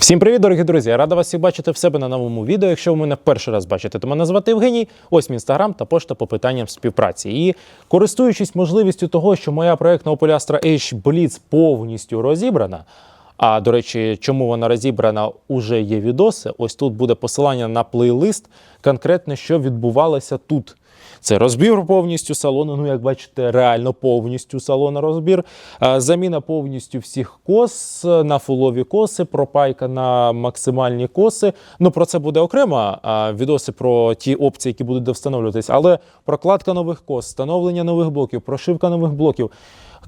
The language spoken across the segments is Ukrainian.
Всім привіт, дорогі друзі! Я рада вас всіх бачити в себе на новому відео. Якщо ви мене перший раз бачите, то мене звати Євгеній. Ось мій інстаграм та пошта по питанням співпраці. І користуючись можливістю того, що моя проектна Opel H Blitz повністю розібрана. А до речі, чому вона розібрана, уже є відоси. Ось тут буде посилання на плейлист, конкретно що відбувалося тут. Це розбір повністю салону. Ну, як бачите, реально повністю салона розбір. Е, Заміна повністю всіх кос на фулові коси, пропайка на максимальні коси. Ну про це буде окремо відоси про ті опції, які будуть встановлюватись. Але прокладка нових кос, встановлення нових блоків, прошивка нових блоків.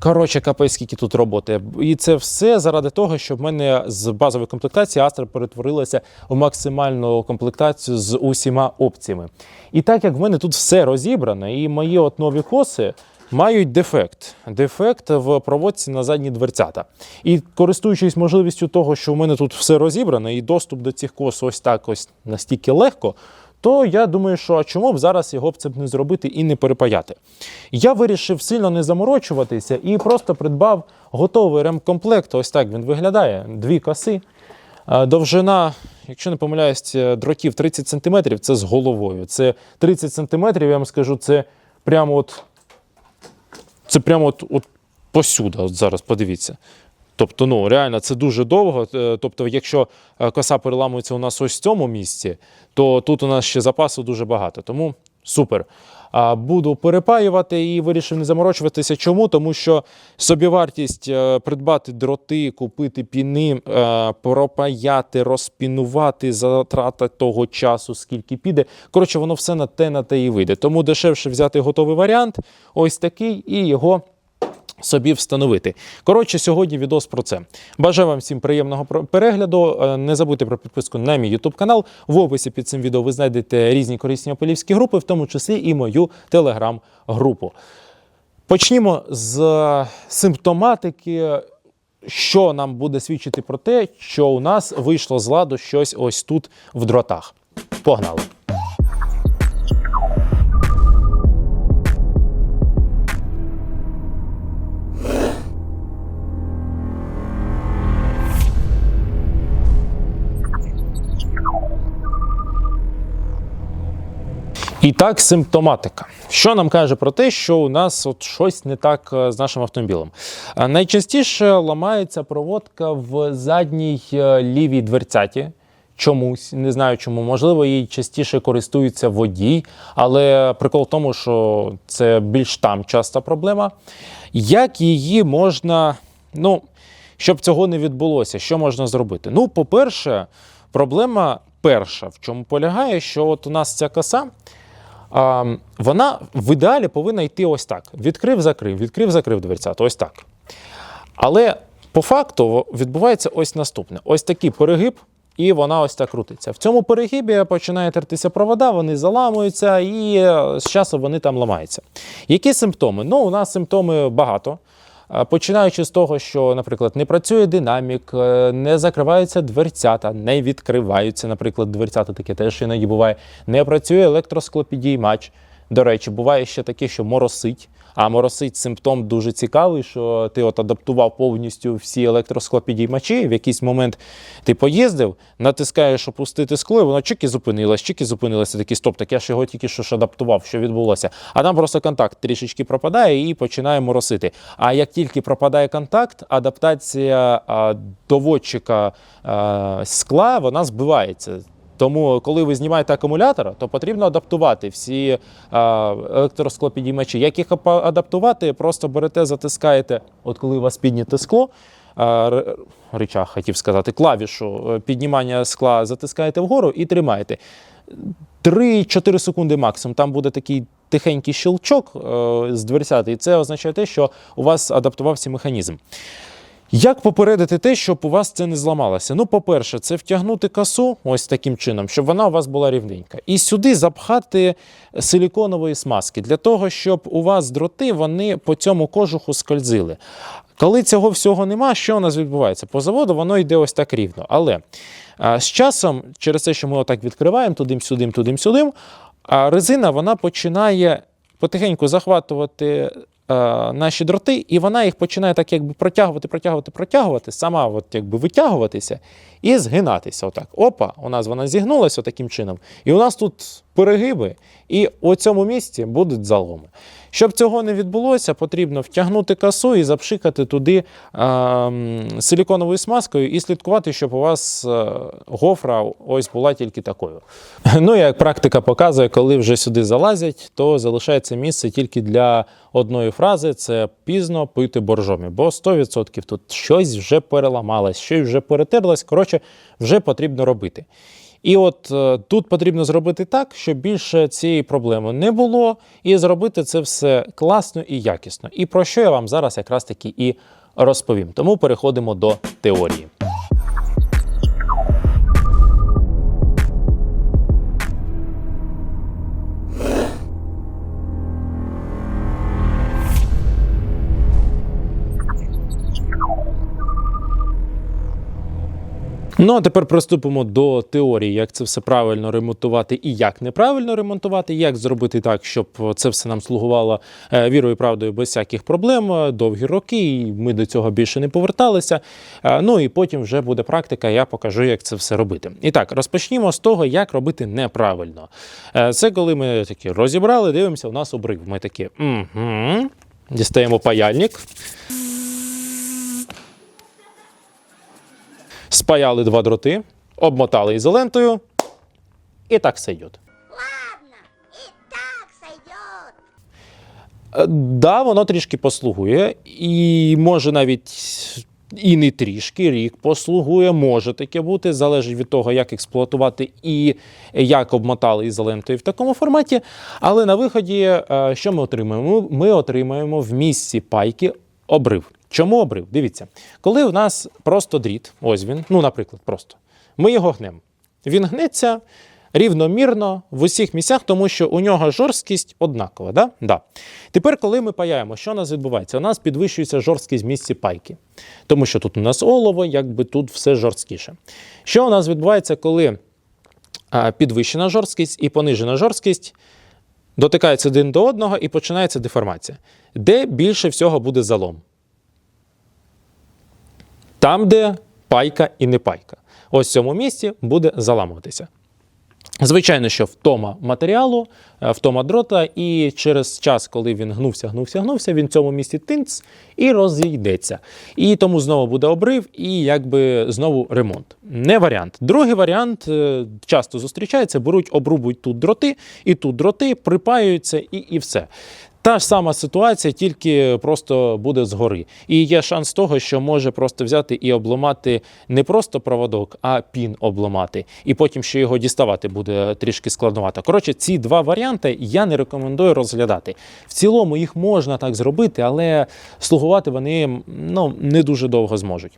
Коротше, капець, скільки тут роботи. І це все заради того, щоб в мене з базової комплектації Astra перетворилася в максимальну комплектацію з усіма опціями. І так як в мене тут все розібрано, і мої от нові коси мають дефект. Дефект в проводці на задні дверцята. І користуючись можливістю того, що в мене тут все розібрано, і доступ до цих кос ось так ось настільки легко. То я думаю, що а чому б зараз його б це не зробити і не перепаяти. Я вирішив сильно не заморочуватися і просто придбав готовий ремкомплект. Ось так він виглядає. Дві коси. Довжина, якщо не помиляюсь, е, дротів 30 см, це з головою. Це 30 см, я вам скажу, це прямо от. Це прямо от, от посюди. От зараз подивіться. Тобто, ну реально це дуже довго. Е, Тобто, якщо е, коса переламується у нас ось в цьому місці, то тут у нас ще запасу дуже багато. Тому супер. А, Буду перепаювати і вирішив не заморочуватися. Чому? Тому що собівартість е, придбати дроти, купити піни, пропаяти, розпінувати, затрата того часу, скільки піде. Коротше, воно все на те, на те і вийде. Тому дешевше взяти готовий варіант, ось такий, і його собі встановити. Коротше, сьогодні відос про це. Бажаю вам всім приємного перегляду. Е, Не забудьте про підписку на мій YouTube канал. В описі під цим відео ви знайдете різні корисні опелівські групи, в тому числі і мою телеграм-групу. Почнімо з симптоматики. Що нам буде свідчити про те, що у нас вийшло з ладу щось ось тут в дротах. Погнали! І так, симптоматика. Що нам каже про те, що у нас от щось не так е, з нашим автомобілем? Е, Найчастіше ламається проводка в задній е, лівій дверцяті. Чомусь не знаю чому. Можливо, їй частіше користується водій, але прикол в тому, що це більш там часта проблема. Як її можна, ну, щоб цього не відбулося, що можна зробити? Ну, по-перше, проблема перша, в чому полягає, що от у нас ця коса. Вона в ідеалі повинна йти ось так: відкрив, закрив, відкрив, закрив дверцята, ось так. Але по факту відбувається ось наступне: ось такий перегиб, і вона ось так крутиться. В цьому перегибі починає тертися провода, вони заламуються, і е, з часу вони там ламаються. Які симптоми? Ну, у нас симптоми багато. Починаючи з того, що, наприклад, не працює динамік, е, не закриваються дверцята, не відкриваються, наприклад, дверцята таке теж іноді буває, не працює електросклопідіймач. До речі, буває ще таке, що моросить. А моросить симптом дуже цікавий, що ти от адаптував повністю всі електросклопідіймачі. В якийсь момент ти поїздив, натискаєш опустити скло, і воно чики зупинилось, чики зупинилося. Такий стоп, так я ж його тільки що ж адаптував, що відбулося. А там просто контакт трішечки пропадає і починає моросити. А як тільки пропадає контакт, адаптація доводчика скла вона збивається. Тому, коли ви знімаєте акумулятор, то потрібно адаптувати всі електросклопідіймачі. Як їх адаптувати, просто берете, затискаєте, от коли у вас підняте скло, а, хотів сказати, клавішу е, піднімання скла затискаєте вгору і тримаєте. 3-4 секунди максимум. Там буде такий тихенький щелчок е, з дверцяти, і це означає те, що у вас адаптувався механізм. Як попередити те, щоб у вас це не зламалося? Ну, по-перше, це втягнути косу ось таким чином, щоб вона у вас була рівненька. І сюди запхати силіконової смазки для того, щоб у вас дроти вони по цьому кожуху скользили. Коли цього всього нема, що у нас відбувається? По заводу воно йде ось так рівно. Але а, з часом, через те, що ми отак відкриваємо тудим-сюдим, тудим-сюдим, резина вона починає потихеньку захватувати наші дроти, і вона їх починає так якби протягувати, протягувати, протягувати, сама от якби витягуватися і згинатися. Отак. Опа, у нас вона зігнулася таким чином. І у нас тут перегиби, і у цьому місці будуть заломи. Щоб цього не відбулося, потрібно втягнути косу і запшикати туди е, силіконовою смазкою і слідкувати, щоб у вас е, гофра ось була тільки такою. Ну, як практика показує, коли вже сюди залазять, то залишається місце тільки для одної фрази: це пізно пити боржомі, бо 100% тут щось вже переламалось, щось вже перетерлось. Коротше, вже потрібно робити. І от е, тут потрібно зробити так, щоб більше цієї проблеми не було, і зробити це все класно і якісно. І про що я вам зараз якраз таки і розповім. Тому переходимо до теорії. Ну а тепер приступимо до теорії, як це все правильно ремонтувати і як неправильно ремонтувати, як зробити так, щоб це все нам слугувало е, вірою і правдою без всяких проблем, е, довгі роки, і ми до цього більше не поверталися. Е, Ну і потім вже буде практика, я покажу, як це все робити. І так, розпочнімо з того, як робити неправильно. Це коли ми такі розібрали, дивимося, у нас обрив. Ми такі угу. дістаємо паяльник. Спаяли два дроти, обмотали ізолентою, і так все йде. Ладно, так сойдет. Е, Да, воно трішки послугує, і може навіть і не трішки, рік послугує, може таке бути, залежить від того, як експлуатувати і як обмотали ізолентою в такому форматі. Але на виході, е, що ми отримаємо? Ми отримаємо в місці пайки обрив. Чому обрив? Дивіться, коли у нас просто дріт, ось він, ну, наприклад, просто, ми його гнемо. Він гнеться рівномірно в усіх місцях, тому що у нього жорсткість однакова. Да? Да. Тепер, коли ми паяємо, що у нас відбувається? У нас підвищується жорсткість в місці пайки, тому що тут у нас олово, якби тут все жорсткіше. Що у нас відбувається, коли підвищена жорсткість і понижена жорсткість дотикаються один до одного і починається деформація. Де більше всього буде залом? Там, де пайка і не пайка. Ось в цьому місці буде заламуватися. Звичайно, що втома матеріалу, е, втома дрота, і через час, коли він гнувся, гнувся, гнувся, він в цьому місці тинц і розійдеться. І тому знову буде обрив, і якби знову ремонт. Не варіант. Другий варіант е, часто зустрічається: беруть, обрубують тут дроти, і тут дроти, припаюються, і, і все. Та ж сама ситуація, тільки просто буде згори. І є шанс того, що може просто взяти і обламати не просто проводок, а пін обламати. І потім ще його діставати буде трішки складновато. Коротше, ці два варіанти я не рекомендую розглядати. В цілому їх можна так зробити, але слугувати вони ну, не дуже довго зможуть.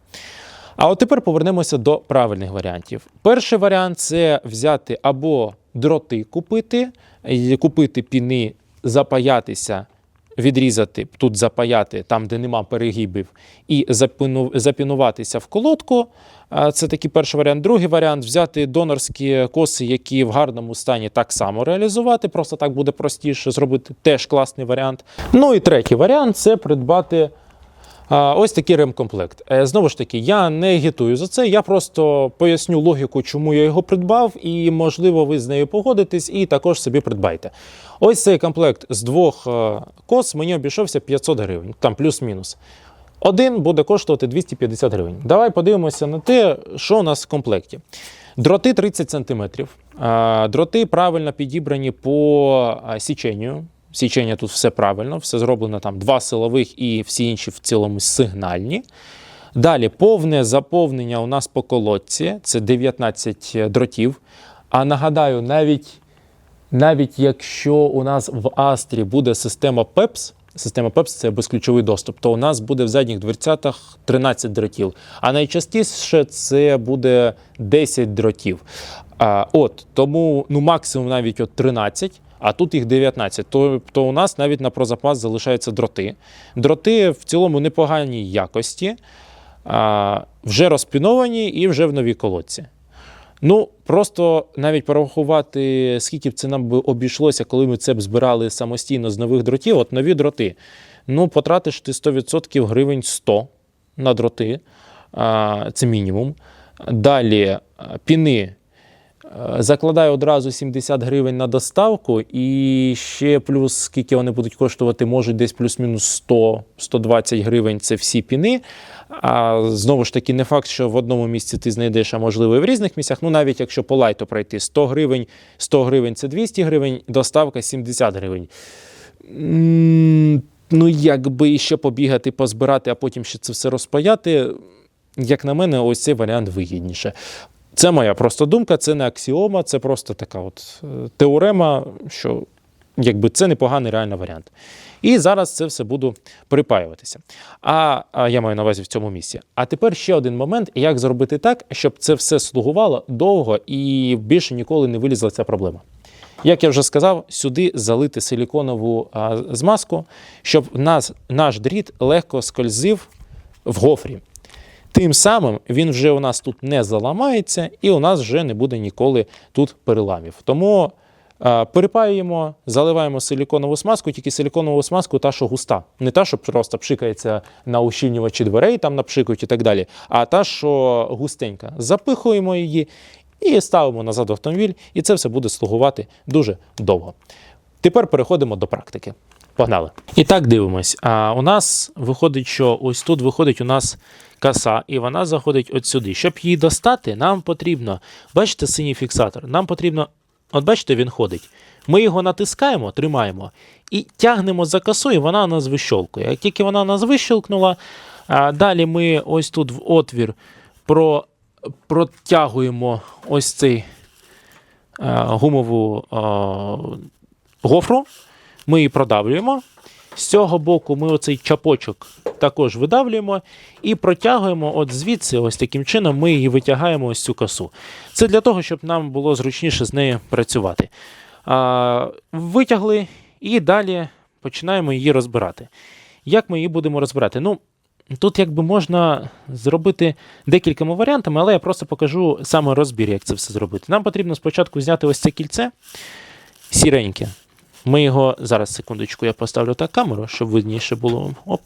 А от тепер повернемося до правильних варіантів. Перший варіант це взяти або дроти купити, купити піни запаятися, відрізати, тут запаяти, там, де нема перегибів, і запінуватися в колодку. Це такий перший варіант. Другий варіант взяти донорські коси, які в гарному стані так само реалізувати. Просто так буде простіше зробити. Теж класний варіант. Ну і третій варіант це придбати. Ось такий ремкомплект. Е, Знову ж таки, я не агітую за це. Я просто поясню логіку, чому я його придбав, і можливо, ви з нею погодитесь, і також собі придбайте. Ось цей комплект з двох е, кос мені обійшовся 500 гривень, там плюс-мінус. Один буде коштувати 250 гривень. Давай подивимося на те, що у нас в комплекті. Дроти 30 см. Дроти правильно підібрані по січенню. Січення тут все правильно, все зроблено там два силових і всі інші в цілому сигнальні. Далі повне заповнення у нас по колодці це 19 дротів. А нагадаю, навіть, навіть якщо у нас в Астрі буде система PEPS, система PEPS це безключовий доступ, то у нас буде в задніх дверцятах 13 дротів. А найчастіше це буде 10 дротів. А, от, тому ну, максимум навіть от 13. А тут їх 19. Тобто у нас навіть на прозапас залишаються дроти. Дроти в цілому непоганій якості, вже розпіновані і вже в новій колодці. Ну, просто навіть порахувати, скільки б це нам би обійшлося, коли ми це б збирали самостійно з нових дротів. От нові дроти. ну, потратиш ти 100% гривень 100 на дроти, це мінімум. Далі піни. Е, Закладаю одразу 70 гривень на доставку, і ще плюс скільки вони будуть коштувати, можуть десь плюс-мінус 100-120 гривень це всі піни. А знову ж таки, не факт, що в одному місці ти знайдеш, а можливо і в різних місцях. Ну навіть якщо по лайту пройти 100 гривень, 100 гривень це 200 гривень, доставка 70 гривень. Ну, якби ще побігати, позбирати, а потім ще це все розпаяти. Як на мене, ось цей варіант вигідніше. Це моя просто думка, це не аксіома, це просто така от е, теорема, що якби це непоганий реально варіант. І зараз це все буду припаюватися. А, а я маю на увазі в цьому місці. А тепер ще один момент, як зробити так, щоб це все слугувало довго і більше ніколи не вилізла ця проблема. Як я вже сказав, сюди залити силіконову змазку, щоб нас, наш дріт легко скользив в гофрі. Тим самим він вже у нас тут не заламається, і у нас вже не буде ніколи тут переламів. Тому е, перепаюємо, заливаємо силіконову смазку, тільки силіконову смазку та, що густа. Не та, що просто пшикається на ущільнювачі дверей, там напшикують і так далі, а та, що густенька. Запихуємо її і ставимо назад автомобіль, і це все буде слугувати дуже довго. Тепер переходимо до практики. Погнали. І так дивимось. А у нас виходить, що ось тут виходить у нас каса, і вона заходить от сюди. Щоб її достати, нам потрібно, бачите, синій фіксатор. Нам потрібно, от бачите, він ходить. Ми його натискаємо, тримаємо і тягнемо за косу, і вона нас вищолкує. Як тільки вона нас вищолкнула, далі ми ось тут в отвір про, протягуємо ось цей гумову гофру, ми її продавлюємо. З цього боку ми оцей чапочок також видавлюємо і протягуємо от звідси, ось таким чином, ми її витягаємо ось цю косу. Це для того, щоб нам було зручніше з нею працювати. А, витягли і далі починаємо її розбирати. Як ми її будемо розбирати? Ну, тут якби можна зробити декількома варіантами, але я просто покажу саме розбір, як це все зробити. Нам потрібно спочатку зняти ось це кільце сіреньке. Ми його зараз, секундочку, я поставлю так камеру, щоб видніше було. Оп.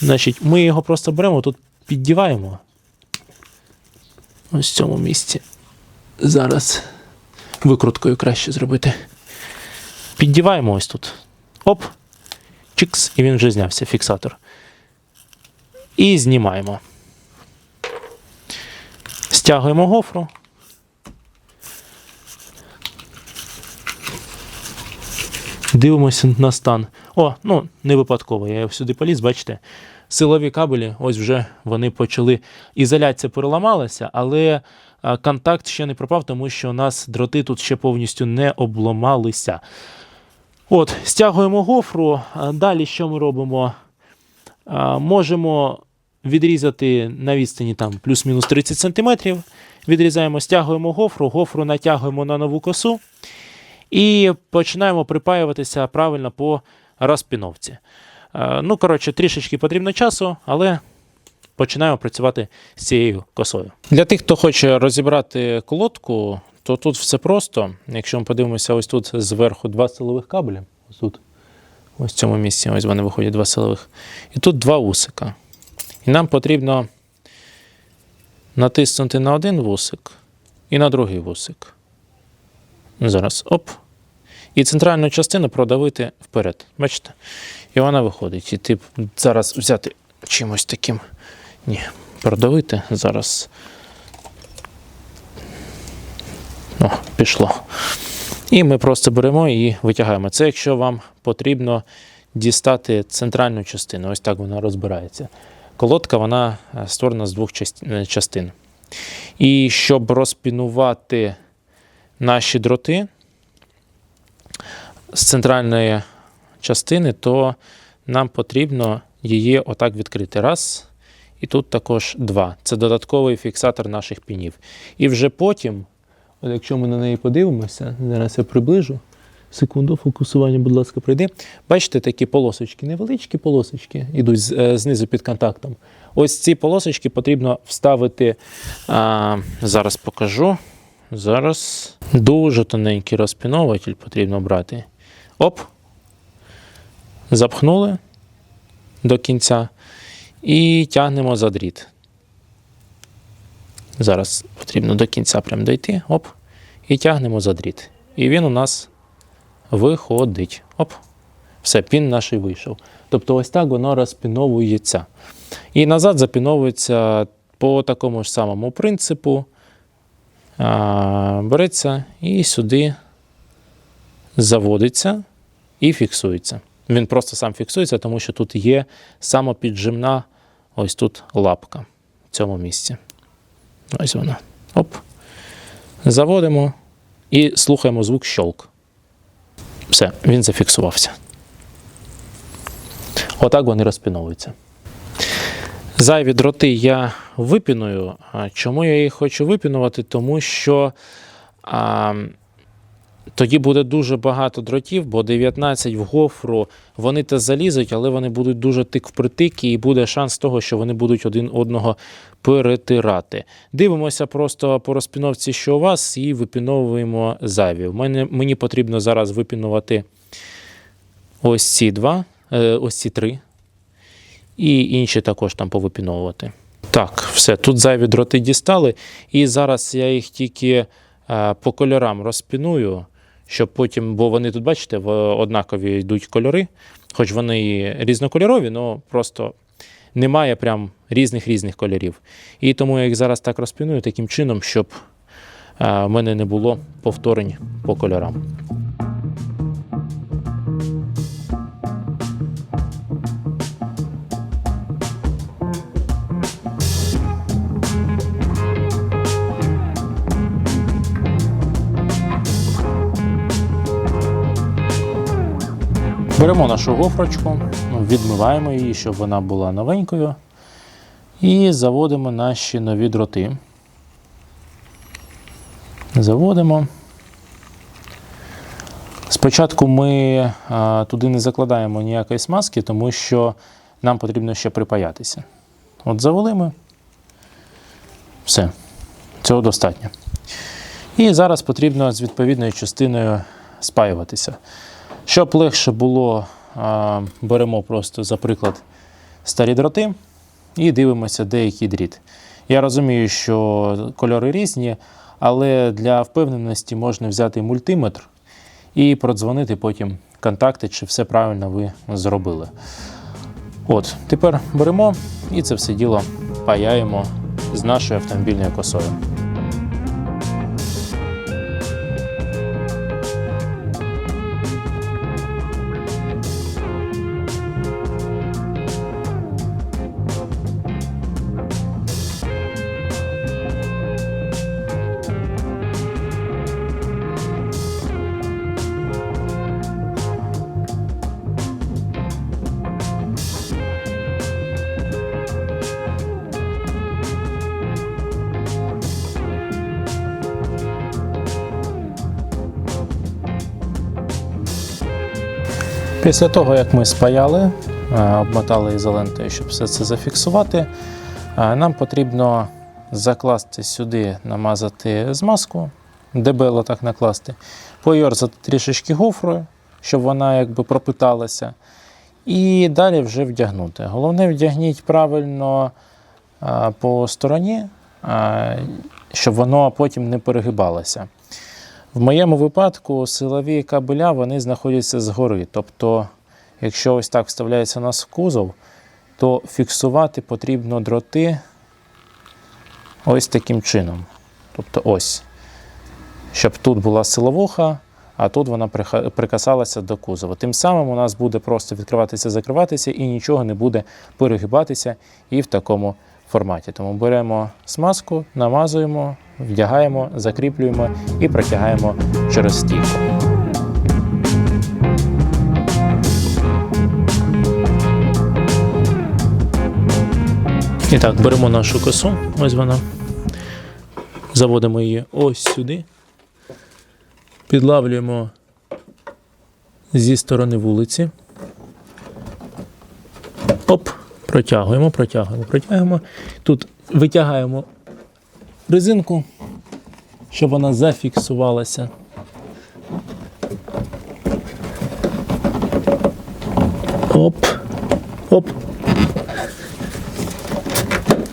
Значить, ми його просто беремо, тут піддіваємо. Ось в цьому місці. Зараз викруткою краще зробити. Піддіваємо ось тут. Оп. Чикс, і він вже знявся, фіксатор. І знімаємо. Стягуємо гофру. Дивимося на стан. О, ну не випадково. Я сюди поліз, бачите. Силові кабелі, ось вже вони почали. Ізоляція переламалася, але контакт ще не пропав, тому що у нас дроти тут ще повністю не обламалися. От, стягуємо гофру. Далі що ми робимо? Можемо відрізати на відстані там плюс-мінус 30 см. Відрізаємо, стягуємо гофру, гофру натягуємо на нову косу. І починаємо припаюватися правильно по розпіновці. Е, Ну, коротше, трішечки потрібно часу, але починаємо працювати з цією косою. Для тих, хто хоче розібрати колодку, то тут все просто. Якщо ми подивимося, ось тут зверху два силових кабелі. Ось тут, ось в цьому місці, ось вони виходять два силових. І тут два вусика. І нам потрібно натиснути на один вусик і на другий вусик. Зараз оп. І центральну частину продавити вперед. Бачите? І вона виходить. І ти зараз взяти чимось таким. Ні, продавити зараз. О, пішло. І ми просто беремо і витягаємо. Це якщо вам потрібно дістати центральну частину. Ось так вона розбирається. Колодка вона е, створена з двох е, частин. І щоб розпінувати наші дроти з центральної частини, то нам потрібно її отак відкрити. Раз. І тут також два. Це додатковий фіксатор наших пінів. І вже потім, от якщо ми на неї подивимося, зараз я приближу. Секунду, фокусування, будь ласка, пройди. Бачите, такі полосочки, невеличкі полосочки, йдуть е, знизу під контактом. Ось ці полосочки потрібно вставити. А, зараз покажу. Зараз дуже тоненький розпінователь потрібно брати. Оп. Запхнули до кінця і тягнемо за дріт. Зараз потрібно до кінця прям дойти. Оп. І тягнемо за дріт. І він у нас виходить. Оп. Все, пін наш і вийшов. Тобто, ось так воно розпіновується. І назад запіновується по такому ж самому принципу. Береться і сюди заводиться і фіксується. Він просто сам фіксується, тому що тут є самопіджимна ось тут лапка в цьому місці. Ось вона. Оп. Заводимо і слухаємо звук щолк. Все, він зафіксувався. Отак вони розпіновуються. Зайві дроти я випіную. Чому я їх хочу випінувати? Тому що а, тоді буде дуже багато дротів, бо 19 в гофру вони те залізуть, але вони будуть дуже тик впритик, і буде шанс того, що вони будуть один одного перетирати. Дивимося просто по розпіновці, що у вас, і випіновуємо зайві. Мене, мені потрібно зараз випінувати ось ці два, е, ось ці три. І інші також там повипіновувати. Так, все, тут зайві дроти дістали. І зараз я їх тільки е, по кольорам розпіную, щоб потім, бо вони тут, бачите, в однакові йдуть кольори, хоч вони різнокольорові, але просто немає прям різних різних кольорів. І тому я їх зараз так розпіную таким чином, щоб е, в мене не було повторень по кольорам. Беремо нашу гофрочку, відмиваємо її, щоб вона була новенькою. І заводимо наші нові дроти. Заводимо. Спочатку ми а, туди не закладаємо ніякої смазки, тому що нам потрібно ще припаятися. От завели ми. Все. Цього достатньо. І зараз потрібно з відповідною частиною спаюватися. Щоб легше було, беремо просто, за приклад, старі дроти і дивимося, де який дріт. Я розумію, що кольори різні, але для впевненості можна взяти мультиметр і продзвонити потім контакти, чи все правильно ви зробили. От, тепер беремо і це все діло паяємо з нашою автомобільною косою. Після того, як ми спаяли, е, обмотали ізолентою, щоб все це зафіксувати, е, нам потрібно закласти сюди, намазати змазку, дебело так накласти, поєрзати трішечки гофрою, щоб вона якби пропиталася. І далі вже вдягнути. Головне, вдягніть правильно е, по стороні, щоб воно потім не перегибалося. В моєму випадку силові кабеля вони знаходяться згори. Тобто, якщо ось так вставляється у нас в кузов, то фіксувати потрібно дроти ось таким чином. Тобто ось. Щоб тут була силовуха, а тут вона прикасалася до кузова. Тим самим у нас буде просто відкриватися, закриватися і нічого не буде перегибатися і в такому форматі. Тому беремо смазку, намазуємо, вдягаємо, закріплюємо і протягаємо через стійку. І так, беремо нашу косу, ось вона. Заводимо її ось сюди. Підлавлюємо зі сторони вулиці. Оп, протягуємо, протягуємо, протягуємо. Тут витягаємо резинку, щоб вона зафіксувалася. Оп, оп,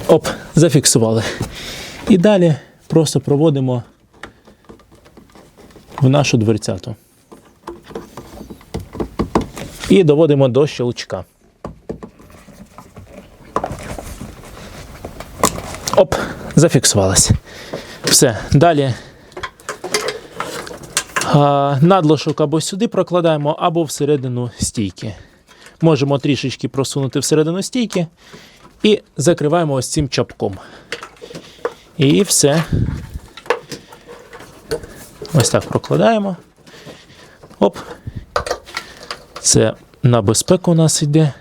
Оп, зафіксували. І далі просто проводимо в нашу дверцяту. І доводимо до щелчка. Оп, зафіксувалась. Все. Далі а, надлишок або сюди прокладаємо, або всередину стійки. Можемо трішечки просунути всередину стійки і закриваємо ось цим чапком. І все. Ось так прокладаємо. Оп. Це на безпеку у нас йде.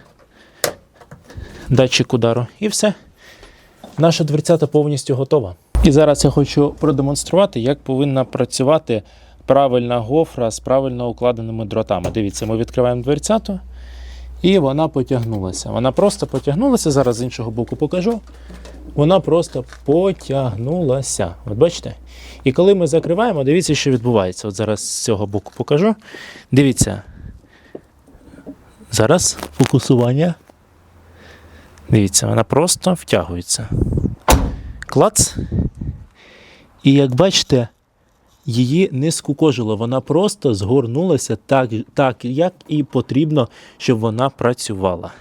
Датчик удару. І все. Наша дверцята повністю готова. І зараз я хочу продемонструвати, як повинна працювати правильна гофра з правильно укладеними дротами. Дивіться, ми відкриваємо дверцяту, і вона потягнулася. Вона просто потягнулася. Зараз з іншого боку покажу. Вона просто потягнулася. От бачите? І коли ми закриваємо, дивіться, що відбувається. От зараз з цього боку покажу. Дивіться. Зараз фокусування. Дивіться, вона просто втягується. Клац. І як бачите, її не скукожило, вона просто згорнулася так, так, як і потрібно, щоб вона працювала.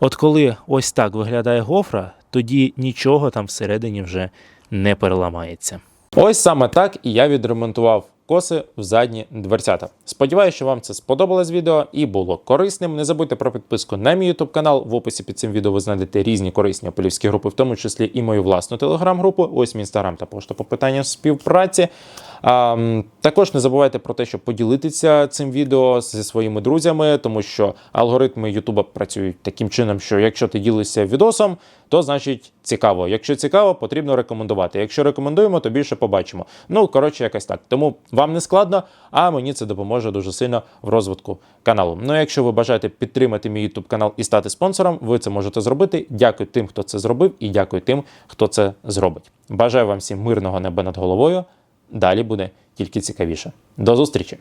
От коли ось так виглядає гофра, тоді нічого там всередині вже не переламається. Ось саме так і я відремонтував коси в задні дверцята. Сподіваюся, що вам це сподобалось відео і було корисним. Не забудьте про підписку на мій YouTube канал. В описі під цим відео ви знайдете різні корисні опелівські групи, в тому числі і мою власну телеграм-групу. Ось мій інстаграм та пошта по питанням співпраці. А, також не забувайте про те, щоб поділитися цим відео зі своїми друзями, тому що алгоритми Ютуба працюють таким чином, що якщо ти ділишся відосом, то значить цікаво. Якщо цікаво, потрібно рекомендувати. Якщо рекомендуємо, то більше побачимо. Ну коротше, якось так. Тому вам не складно, а мені це допоможе дуже сильно в розвитку каналу. Ну, якщо ви бажаєте підтримати мій YouTube канал і стати спонсором, ви це можете зробити. Дякую тим, хто це зробив, і дякую тим, хто це зробить. Бажаю вам всім мирного неба над головою. Далі буде тільки цікавіше. До зустрічі!